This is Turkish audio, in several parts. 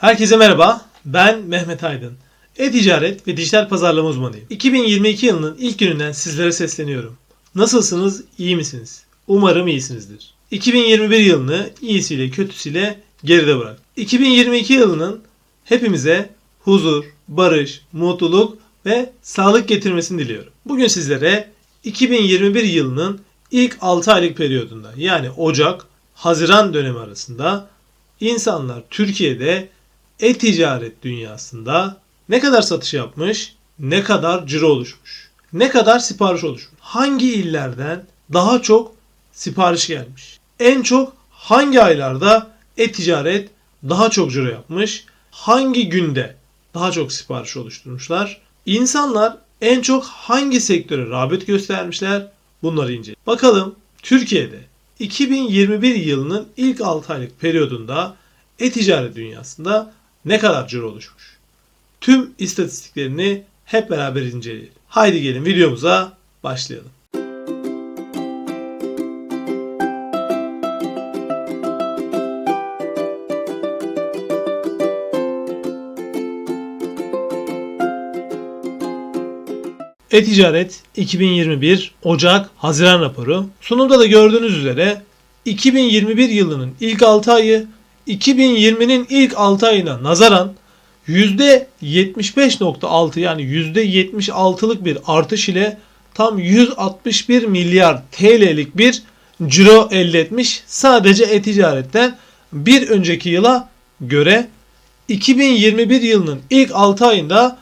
Herkese merhaba. Ben Mehmet Aydın. E-ticaret ve dijital pazarlama uzmanıyım. 2022 yılının ilk gününden sizlere sesleniyorum. Nasılsınız? İyi misiniz? Umarım iyisinizdir. 2021 yılını iyisiyle kötüsüyle geride bırak. 2022 yılının hepimize huzur, barış, mutluluk ve sağlık getirmesini diliyorum. Bugün sizlere 2021 yılının ilk 6 aylık periyodunda yani Ocak, Haziran dönemi arasında insanlar Türkiye'de e-ticaret dünyasında ne kadar satış yapmış, ne kadar ciro oluşmuş, ne kadar sipariş oluşmuş, hangi illerden daha çok sipariş gelmiş, en çok hangi aylarda e-ticaret daha çok ciro yapmış, hangi günde daha çok sipariş oluşturmuşlar, insanlar en çok hangi sektöre rağbet göstermişler bunları inceleyelim. Bakalım Türkiye'de 2021 yılının ilk 6 aylık periyodunda e-ticaret dünyasında ne kadar ciro oluşmuş? Tüm istatistiklerini hep beraber inceleyelim. Haydi gelin videomuza başlayalım. E-Ticaret 2021 Ocak Haziran raporu. Sunumda da gördüğünüz üzere 2021 yılının ilk 6 ayı 2020'nin ilk 6 ayına nazaran %75.6 yani %76'lık bir artış ile tam 161 milyar TL'lik bir ciro elde etmiş. Sadece e-ticaretten bir önceki yıla göre 2021 yılının ilk 6 ayında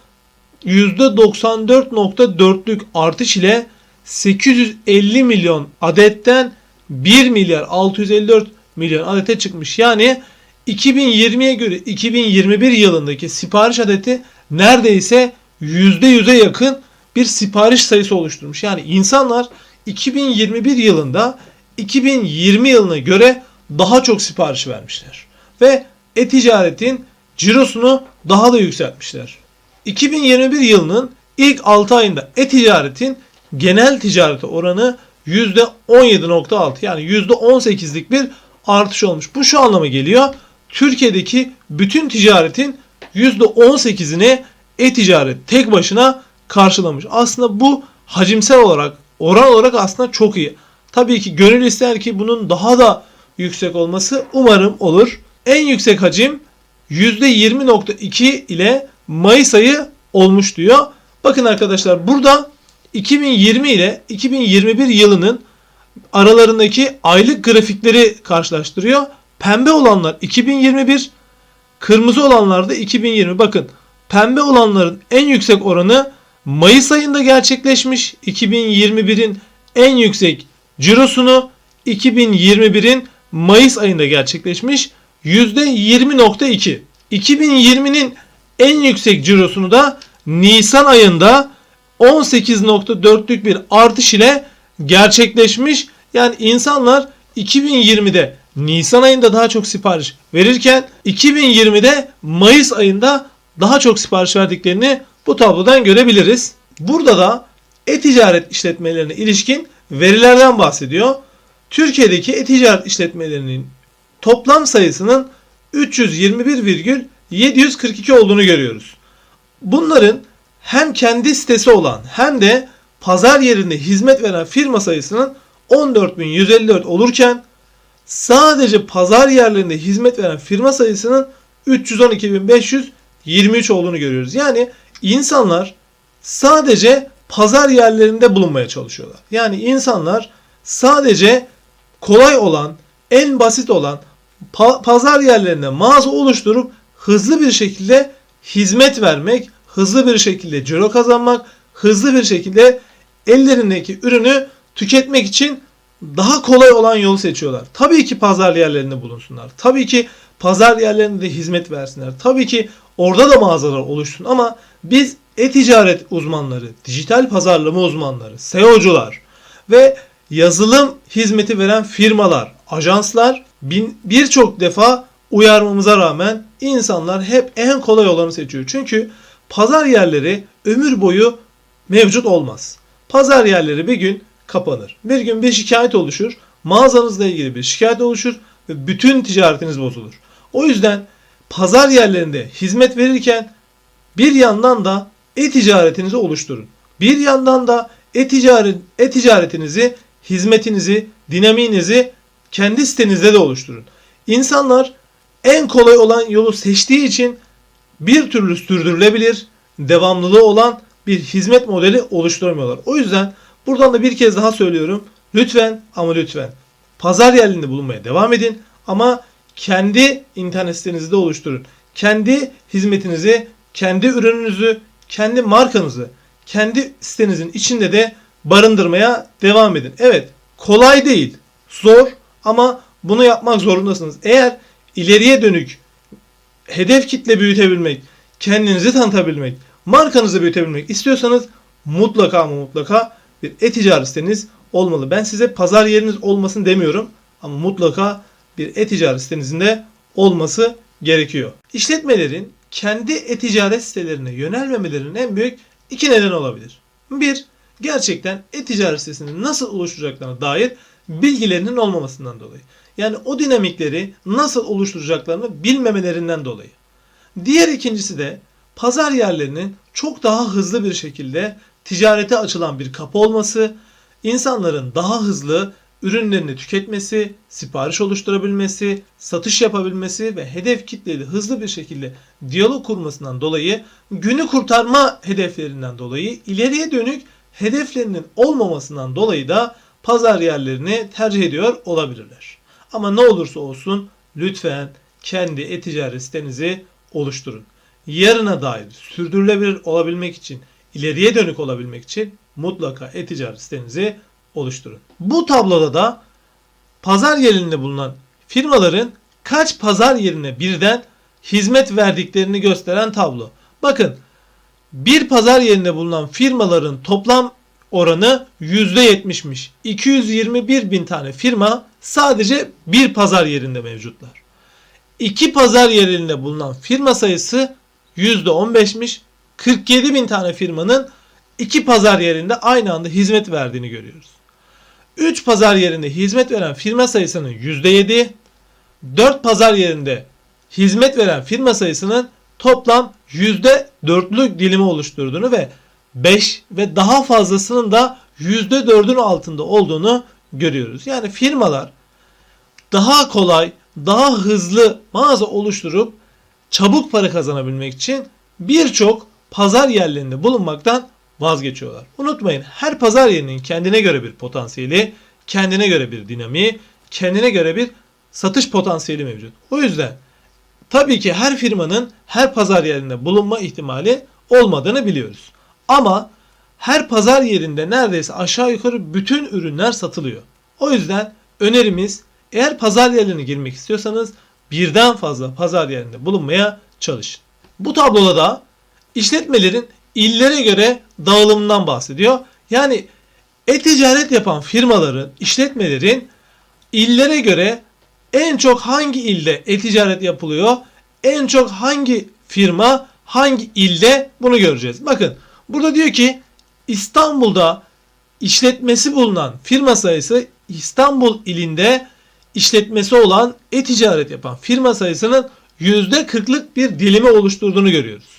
%94.4'lük artış ile 850 milyon adetten 1 milyar 654 milyon adete çıkmış. Yani 2020'ye göre 2021 yılındaki sipariş adeti neredeyse %100'e yakın bir sipariş sayısı oluşturmuş. Yani insanlar 2021 yılında 2020 yılına göre daha çok sipariş vermişler. Ve e-ticaretin cirosunu daha da yükseltmişler. 2021 yılının ilk 6 ayında e-ticaretin genel ticarete oranı %17.6 yani %18'lik bir artış olmuş. Bu şu anlama geliyor. Türkiye'deki bütün ticaretin %18'ini e-ticaret tek başına karşılamış. Aslında bu hacimsel olarak oran olarak aslında çok iyi. Tabii ki gönül ister ki bunun daha da yüksek olması umarım olur. En yüksek hacim %20.2 ile Mayıs ayı olmuş diyor. Bakın arkadaşlar burada 2020 ile 2021 yılının aralarındaki aylık grafikleri karşılaştırıyor. Pembe olanlar 2021, kırmızı olanlar da 2020. Bakın pembe olanların en yüksek oranı Mayıs ayında gerçekleşmiş. 2021'in en yüksek cirosunu 2021'in Mayıs ayında gerçekleşmiş. %20.2. 2020'nin en yüksek cirosunu da Nisan ayında 18.4'lük bir artış ile gerçekleşmiş. Yani insanlar 2020'de Nisan ayında daha çok sipariş verirken 2020'de Mayıs ayında daha çok sipariş verdiklerini bu tablodan görebiliriz. Burada da e-ticaret işletmelerine ilişkin verilerden bahsediyor. Türkiye'deki e-ticaret işletmelerinin toplam sayısının 321,742 olduğunu görüyoruz. Bunların hem kendi sitesi olan hem de pazar yerinde hizmet veren firma sayısının 14.154 olurken sadece pazar yerlerinde hizmet veren firma sayısının 312.523 olduğunu görüyoruz. Yani insanlar sadece pazar yerlerinde bulunmaya çalışıyorlar. Yani insanlar sadece kolay olan, en basit olan pa- pazar yerlerinde mağaza oluşturup hızlı bir şekilde hizmet vermek, hızlı bir şekilde ciro kazanmak, hızlı bir şekilde ellerindeki ürünü tüketmek için daha kolay olan yolu seçiyorlar. Tabii ki pazar yerlerinde bulunsunlar. Tabii ki pazar yerlerinde hizmet versinler. Tabii ki orada da mağazalar oluşsun ama biz e-ticaret uzmanları, dijital pazarlama uzmanları, SEO'cular ve yazılım hizmeti veren firmalar, ajanslar birçok defa uyarmamıza rağmen insanlar hep en kolay olanı seçiyor. Çünkü pazar yerleri ömür boyu mevcut olmaz. Pazar yerleri bir gün kapanır. Bir gün bir şikayet oluşur. Mağazanızla ilgili bir şikayet oluşur ve bütün ticaretiniz bozulur. O yüzden pazar yerlerinde hizmet verirken bir yandan da e-ticaretinizi oluşturun. Bir yandan da e-ticaret, e-ticaretinizi, hizmetinizi, dinamiğinizi kendi sitenizde de oluşturun. İnsanlar en kolay olan yolu seçtiği için bir türlü sürdürülebilir, devamlılığı olan bir hizmet modeli oluşturamıyorlar. O yüzden buradan da bir kez daha söylüyorum. Lütfen ama lütfen pazar yerlerinde bulunmaya devam edin ama kendi internet sitenizi de oluşturun. Kendi hizmetinizi, kendi ürününüzü, kendi markanızı, kendi sitenizin içinde de barındırmaya devam edin. Evet, kolay değil, zor ama bunu yapmak zorundasınız. Eğer ileriye dönük hedef kitle büyütebilmek, kendinizi tanıtabilmek, markanızı büyütebilmek istiyorsanız mutlaka ama mutlaka bir e-ticaret siteniz olmalı. Ben size pazar yeriniz olmasın demiyorum ama mutlaka bir e-ticaret sitenizin de olması gerekiyor. İşletmelerin kendi e-ticaret sitelerine yönelmemelerinin en büyük iki neden olabilir. Bir, gerçekten e-ticaret sitesini nasıl oluşturacaklarına dair bilgilerinin olmamasından dolayı. Yani o dinamikleri nasıl oluşturacaklarını bilmemelerinden dolayı. Diğer ikincisi de pazar yerlerinin çok daha hızlı bir şekilde ticarete açılan bir kapı olması, insanların daha hızlı ürünlerini tüketmesi, sipariş oluşturabilmesi, satış yapabilmesi ve hedef kitleyle hızlı bir şekilde diyalog kurmasından dolayı günü kurtarma hedeflerinden dolayı ileriye dönük hedeflerinin olmamasından dolayı da pazar yerlerini tercih ediyor olabilirler. Ama ne olursa olsun lütfen kendi e-ticaret sitenizi oluşturun. Yarına dair sürdürülebilir olabilmek için, ileriye dönük olabilmek için mutlaka e-ticaret sitenizi oluşturun. Bu tabloda da pazar yerinde bulunan firmaların kaç pazar yerine birden hizmet verdiklerini gösteren tablo. Bakın bir pazar yerinde bulunan firmaların toplam oranı %70'miş. 221 bin tane firma sadece bir pazar yerinde mevcutlar. İki pazar yerinde bulunan firma sayısı %15'miş. 47 bin tane firmanın iki pazar yerinde aynı anda hizmet verdiğini görüyoruz. 3 pazar yerinde hizmet veren firma sayısının %7, 4 pazar yerinde hizmet veren firma sayısının toplam %4'lük dilimi oluşturduğunu ve 5 ve daha fazlasının da %4'ün altında olduğunu görüyoruz. Yani firmalar daha kolay, daha hızlı mağaza oluşturup çabuk para kazanabilmek için birçok pazar yerlerinde bulunmaktan vazgeçiyorlar. Unutmayın her pazar yerinin kendine göre bir potansiyeli, kendine göre bir dinamiği, kendine göre bir satış potansiyeli mevcut. O yüzden tabii ki her firmanın her pazar yerinde bulunma ihtimali olmadığını biliyoruz. Ama her pazar yerinde neredeyse aşağı yukarı bütün ürünler satılıyor. O yüzden önerimiz eğer pazar yerlerine girmek istiyorsanız birden fazla pazar yerinde bulunmaya çalışın. Bu tabloda da işletmelerin illere göre dağılımından bahsediyor. Yani e-ticaret yapan firmaların, işletmelerin illere göre en çok hangi ilde e-ticaret yapılıyor, en çok hangi firma hangi ilde bunu göreceğiz. Bakın burada diyor ki İstanbul'da işletmesi bulunan firma sayısı İstanbul ilinde işletmesi olan e-ticaret yapan firma sayısının %40'lık bir dilimi oluşturduğunu görüyoruz.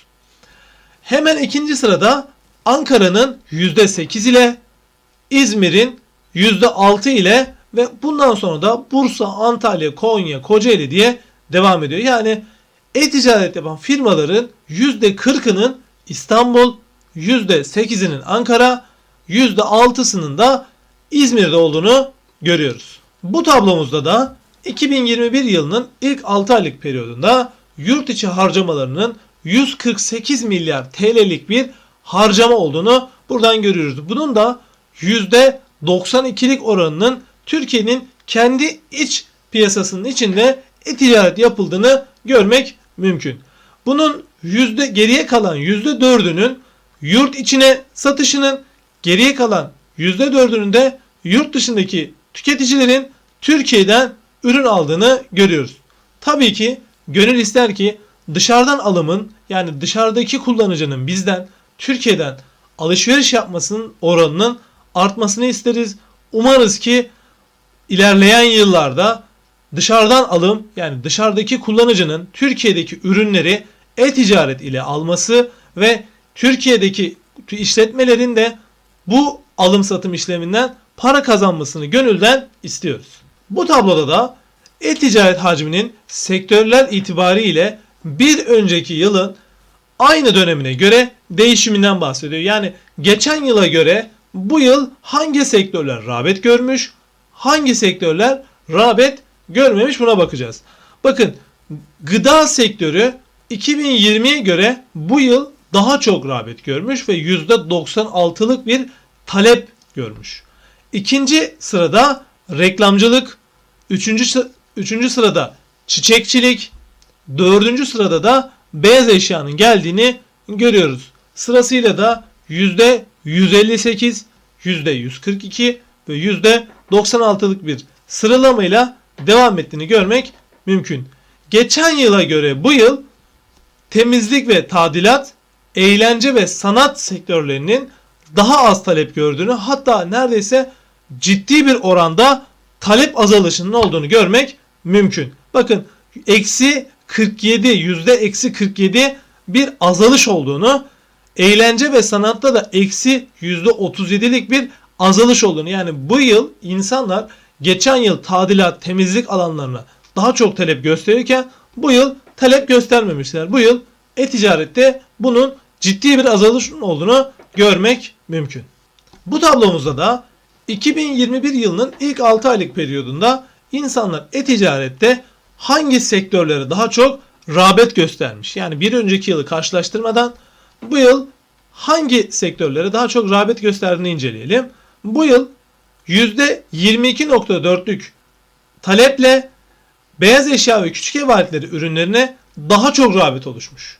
Hemen ikinci sırada Ankara'nın %8 ile İzmir'in %6 ile ve bundan sonra da Bursa, Antalya, Konya, Kocaeli diye devam ediyor. Yani e-ticaret yapan firmaların %40'ının İstanbul, %8'inin Ankara, %6'sının da İzmir'de olduğunu görüyoruz. Bu tablomuzda da 2021 yılının ilk 6 aylık periyodunda yurt içi harcamalarının 148 milyar TL'lik bir harcama olduğunu buradan görüyoruz. Bunun da %92'lik oranının Türkiye'nin kendi iç piyasasının içinde e-ticaret yapıldığını görmek mümkün. Bunun yüzde geriye kalan yüzde dördünün yurt içine satışının geriye kalan yüzde dördünün de yurt dışındaki tüketicilerin Türkiye'den ürün aldığını görüyoruz. Tabii ki gönül ister ki dışarıdan alımın yani dışarıdaki kullanıcının bizden Türkiye'den alışveriş yapmasının oranının artmasını isteriz. Umarız ki ilerleyen yıllarda dışarıdan alım yani dışarıdaki kullanıcının Türkiye'deki ürünleri e-ticaret ile alması ve Türkiye'deki işletmelerin de bu alım satım işleminden para kazanmasını gönülden istiyoruz. Bu tabloda da e-ticaret hacminin sektörler itibariyle bir önceki yılın aynı dönemine göre değişiminden bahsediyor. Yani geçen yıla göre bu yıl hangi sektörler rağbet görmüş, hangi sektörler rağbet görmemiş buna bakacağız. Bakın gıda sektörü 2020'ye göre bu yıl daha çok rağbet görmüş ve %96'lık bir talep görmüş. İkinci sırada reklamcılık, üçüncü, üçüncü sırada çiçekçilik, dördüncü sırada da beyaz eşyanın geldiğini görüyoruz. Sırasıyla da yüzde 158, yüzde 142 ve yüzde 96'lık bir sıralamayla devam ettiğini görmek mümkün. Geçen yıla göre bu yıl temizlik ve tadilat, eğlence ve sanat sektörlerinin daha az talep gördüğünü hatta neredeyse ciddi bir oranda talep azalışının olduğunu görmek mümkün. Bakın eksi 47 yüzde eksi 47 bir azalış olduğunu eğlence ve sanatta da eksi yüzde 37'lik bir azalış olduğunu yani bu yıl insanlar geçen yıl tadilat temizlik alanlarına daha çok talep gösterirken bu yıl talep göstermemişler. Bu yıl e-ticarette bunun ciddi bir azalışın olduğunu görmek mümkün. Bu tablomuzda da 2021 yılının ilk 6 aylık periyodunda insanlar e-ticarette hangi sektörlere daha çok rağbet göstermiş? Yani bir önceki yılı karşılaştırmadan bu yıl hangi sektörlere daha çok rağbet gösterdiğini inceleyelim. Bu yıl %22.4'lük taleple beyaz eşya ve küçük ev aletleri ürünlerine daha çok rağbet oluşmuş.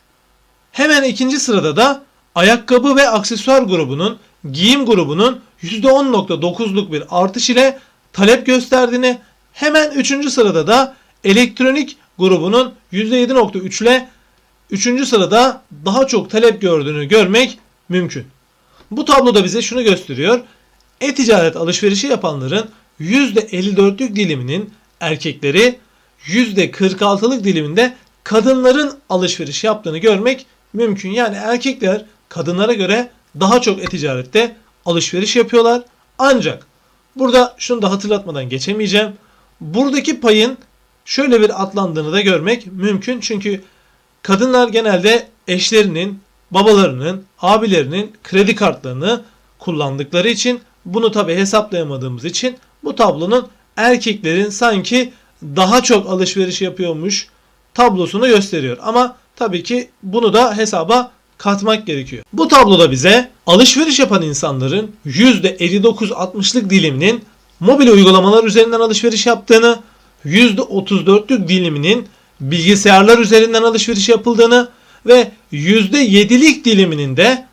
Hemen ikinci sırada da ayakkabı ve aksesuar grubunun giyim grubunun %10.9'luk bir artış ile talep gösterdiğini hemen üçüncü sırada da elektronik grubunun %7.3 ile üçüncü sırada daha çok talep gördüğünü görmek mümkün. Bu tabloda bize şunu gösteriyor. E-ticaret alışverişi yapanların %54'lük diliminin erkekleri, %46'lık diliminde kadınların alışveriş yaptığını görmek mümkün. Yani erkekler kadınlara göre daha çok e-ticarette alışveriş yapıyorlar. Ancak burada şunu da hatırlatmadan geçemeyeceğim. Buradaki payın şöyle bir atlandığını da görmek mümkün. Çünkü kadınlar genelde eşlerinin, babalarının, abilerinin kredi kartlarını kullandıkları için bunu tabi hesaplayamadığımız için bu tablonun erkeklerin sanki daha çok alışveriş yapıyormuş tablosunu gösteriyor. Ama tabii ki bunu da hesaba katmak gerekiyor. Bu tabloda bize alışveriş yapan insanların %59-60'lık diliminin mobil uygulamalar üzerinden alışveriş yaptığını, %34'lük diliminin bilgisayarlar üzerinden alışveriş yapıldığını ve %7'lik diliminin de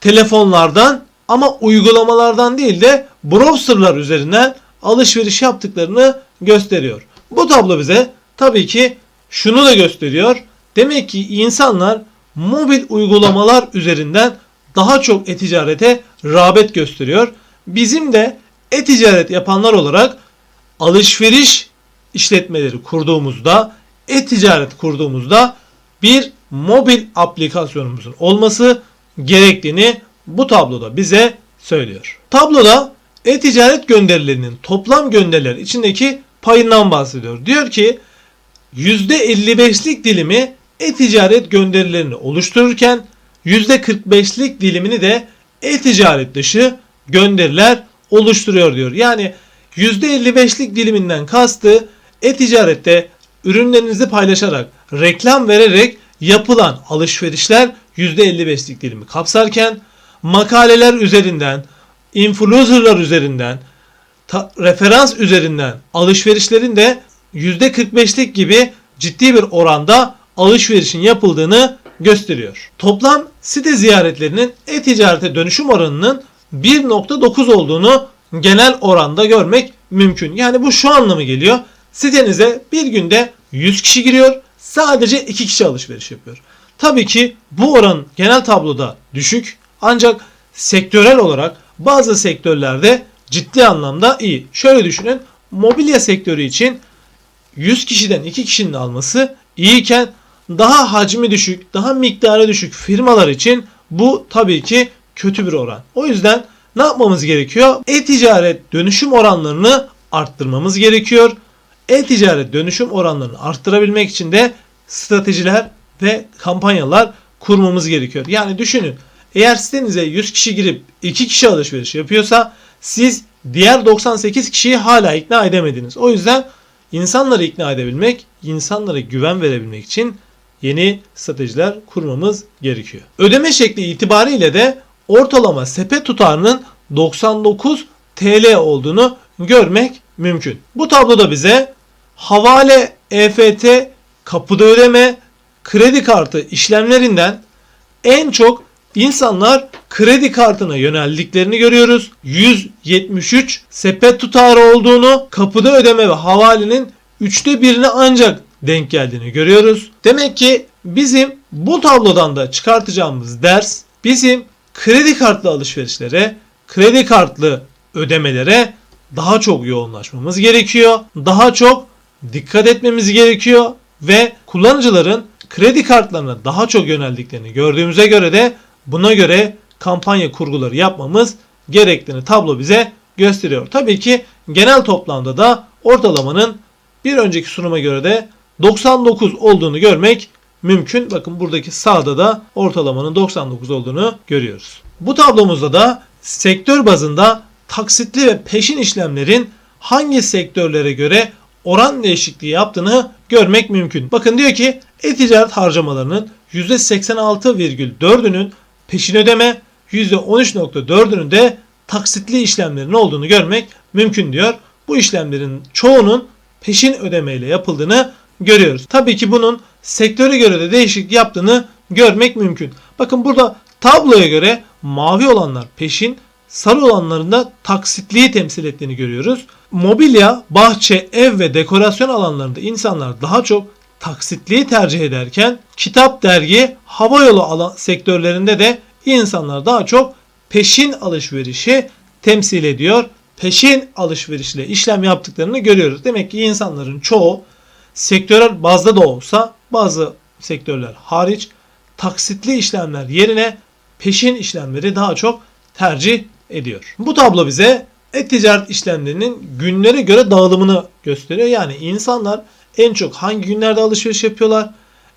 telefonlardan ama uygulamalardan değil de browserlar üzerinden alışveriş yaptıklarını gösteriyor. Bu tablo bize tabii ki şunu da gösteriyor. Demek ki insanlar mobil uygulamalar üzerinden daha çok e-ticarete rağbet gösteriyor. Bizim de e-ticaret yapanlar olarak alışveriş işletmeleri kurduğumuzda, e-ticaret kurduğumuzda bir mobil aplikasyonumuzun olması gerektiğini bu tabloda bize söylüyor. Tabloda e-ticaret gönderilerinin toplam gönderiler içindeki payından bahsediyor. Diyor ki %55'lik dilimi e-ticaret gönderilerini oluştururken %45'lik dilimini de e-ticaret dışı gönderiler oluşturuyor diyor. Yani %55'lik diliminden kastı e-ticarette ürünlerinizi paylaşarak, reklam vererek yapılan alışverişler %55'lik dilimi kapsarken makaleler üzerinden, influencerlar üzerinden, referans üzerinden alışverişlerin de %45'lik gibi ciddi bir oranda alışverişin yapıldığını gösteriyor. Toplam site ziyaretlerinin e-ticarete dönüşüm oranının 1.9 olduğunu genel oranda görmek mümkün. Yani bu şu anlamı geliyor. Sitenize bir günde 100 kişi giriyor. Sadece 2 kişi alışveriş yapıyor. Tabii ki bu oran genel tabloda düşük. Ancak sektörel olarak bazı sektörlerde ciddi anlamda iyi. Şöyle düşünün. Mobilya sektörü için 100 kişiden 2 kişinin alması iyiyken daha hacmi düşük, daha miktarı düşük firmalar için bu tabii ki kötü bir oran. O yüzden ne yapmamız gerekiyor? E-ticaret dönüşüm oranlarını arttırmamız gerekiyor. E-ticaret dönüşüm oranlarını arttırabilmek için de stratejiler ve kampanyalar kurmamız gerekiyor. Yani düşünün eğer sitenize 100 kişi girip 2 kişi alışveriş yapıyorsa siz diğer 98 kişiyi hala ikna edemediniz. O yüzden insanları ikna edebilmek, insanlara güven verebilmek için yeni stratejiler kurmamız gerekiyor. Ödeme şekli itibariyle de ortalama sepet tutarının 99 TL olduğunu görmek mümkün. Bu tabloda bize havale, EFT, kapıda ödeme, kredi kartı işlemlerinden en çok insanlar kredi kartına yöneldiklerini görüyoruz. 173 sepet tutarı olduğunu, kapıda ödeme ve havalenin üçte birine ancak denk geldiğini görüyoruz. Demek ki bizim bu tablodan da çıkartacağımız ders bizim kredi kartlı alışverişlere, kredi kartlı ödemelere daha çok yoğunlaşmamız gerekiyor. Daha çok dikkat etmemiz gerekiyor ve kullanıcıların kredi kartlarına daha çok yöneldiklerini gördüğümüze göre de buna göre kampanya kurguları yapmamız gerektiğini tablo bize gösteriyor. Tabii ki genel toplamda da ortalamanın bir önceki sunuma göre de 99 olduğunu görmek mümkün. Bakın buradaki sağda da ortalamanın 99 olduğunu görüyoruz. Bu tablomuzda da sektör bazında taksitli ve peşin işlemlerin hangi sektörlere göre oran değişikliği yaptığını görmek mümkün. Bakın diyor ki e-ticaret harcamalarının %86,4'ünün peşin ödeme, %13,4'ünün de taksitli işlemlerin olduğunu görmek mümkün diyor. Bu işlemlerin çoğunun peşin ödemeyle yapıldığını görüyoruz. Tabii ki bunun sektöre göre de değişiklik yaptığını görmek mümkün. Bakın burada tabloya göre mavi olanlar peşin, sarı olanların da taksitliği temsil ettiğini görüyoruz. Mobilya, bahçe, ev ve dekorasyon alanlarında insanlar daha çok taksitliği tercih ederken kitap, dergi, havayolu alan sektörlerinde de insanlar daha çok peşin alışverişi temsil ediyor. Peşin alışverişle işlem yaptıklarını görüyoruz. Demek ki insanların çoğu sektörel bazda da olsa bazı sektörler hariç taksitli işlemler yerine peşin işlemleri daha çok tercih ediyor. Bu tablo bize e-ticaret işlemlerinin günlere göre dağılımını gösteriyor. Yani insanlar en çok hangi günlerde alışveriş yapıyorlar,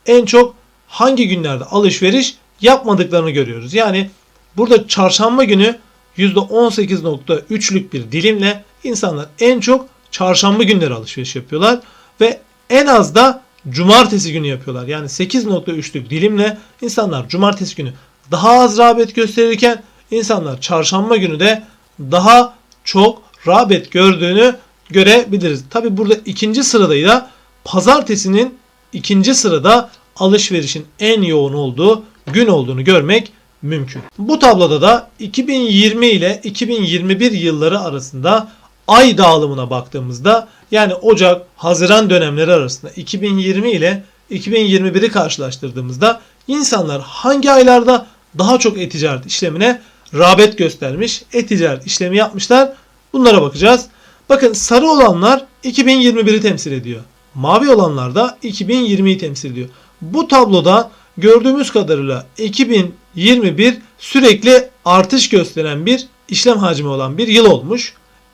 en çok hangi günlerde alışveriş yapmadıklarını görüyoruz. Yani burada çarşamba günü %18.3'lük bir dilimle insanlar en çok çarşamba günleri alışveriş yapıyorlar ve en az da cumartesi günü yapıyorlar. Yani 8.3'lük dilimle insanlar cumartesi günü daha az rağbet gösterirken insanlar çarşamba günü de daha çok rağbet gördüğünü görebiliriz. Tabi burada ikinci sırada pazartesinin ikinci sırada alışverişin en yoğun olduğu gün olduğunu görmek mümkün. Bu tabloda da 2020 ile 2021 yılları arasında ay dağılımına baktığımızda yani Ocak, Haziran dönemleri arasında 2020 ile 2021'i karşılaştırdığımızda insanlar hangi aylarda daha çok e-ticaret işlemine rağbet göstermiş, e-ticaret işlemi yapmışlar. Bunlara bakacağız. Bakın sarı olanlar 2021'i temsil ediyor. Mavi olanlar da 2020'yi temsil ediyor. Bu tabloda gördüğümüz kadarıyla 2021 sürekli artış gösteren bir işlem hacmi olan bir yıl olmuş.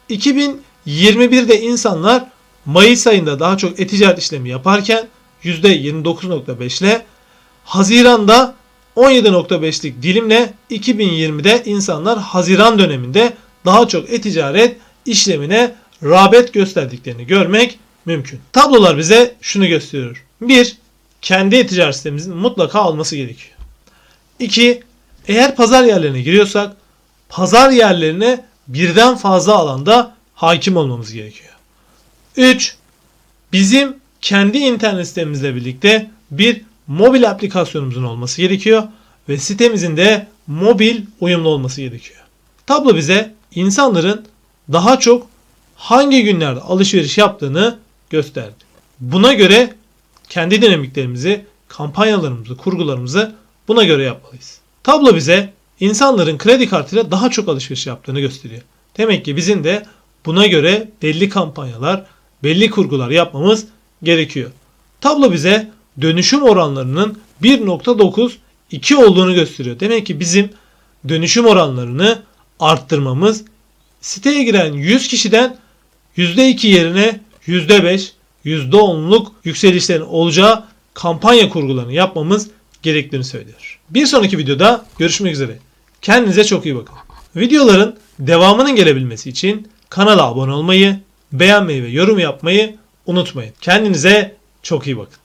2021'de insanlar Mayıs ayında daha çok e-ticaret işlemi yaparken %29.5 ile Haziran'da 17.5'lik dilimle 2020'de insanlar Haziran döneminde daha çok e-ticaret işlemine rağbet gösterdiklerini görmek mümkün. Tablolar bize şunu gösteriyor. 1. Kendi e-ticaret sitemizin mutlaka olması gerekiyor. 2. Eğer pazar yerlerine giriyorsak pazar yerlerine birden fazla alanda hakim olmamız gerekiyor. 3. Bizim kendi internet sitemizle birlikte bir mobil aplikasyonumuzun olması gerekiyor ve sitemizin de mobil uyumlu olması gerekiyor. Tablo bize insanların daha çok hangi günlerde alışveriş yaptığını gösterdi. Buna göre kendi dinamiklerimizi, kampanyalarımızı, kurgularımızı buna göre yapmalıyız. Tablo bize insanların kredi kartıyla daha çok alışveriş yaptığını gösteriyor. Demek ki bizim de buna göre belli kampanyalar, belli kurgular yapmamız gerekiyor. Tablo bize dönüşüm oranlarının 1.92 olduğunu gösteriyor. Demek ki bizim dönüşüm oranlarını arttırmamız siteye giren 100 kişiden %2 yerine %5, %10'luk yükselişlerin olacağı kampanya kurgularını yapmamız gerektiğini söylüyor. Bir sonraki videoda görüşmek üzere. Kendinize çok iyi bakın. Videoların devamının gelebilmesi için kanala abone olmayı, beğenmeyi ve yorum yapmayı unutmayın. Kendinize çok iyi bakın.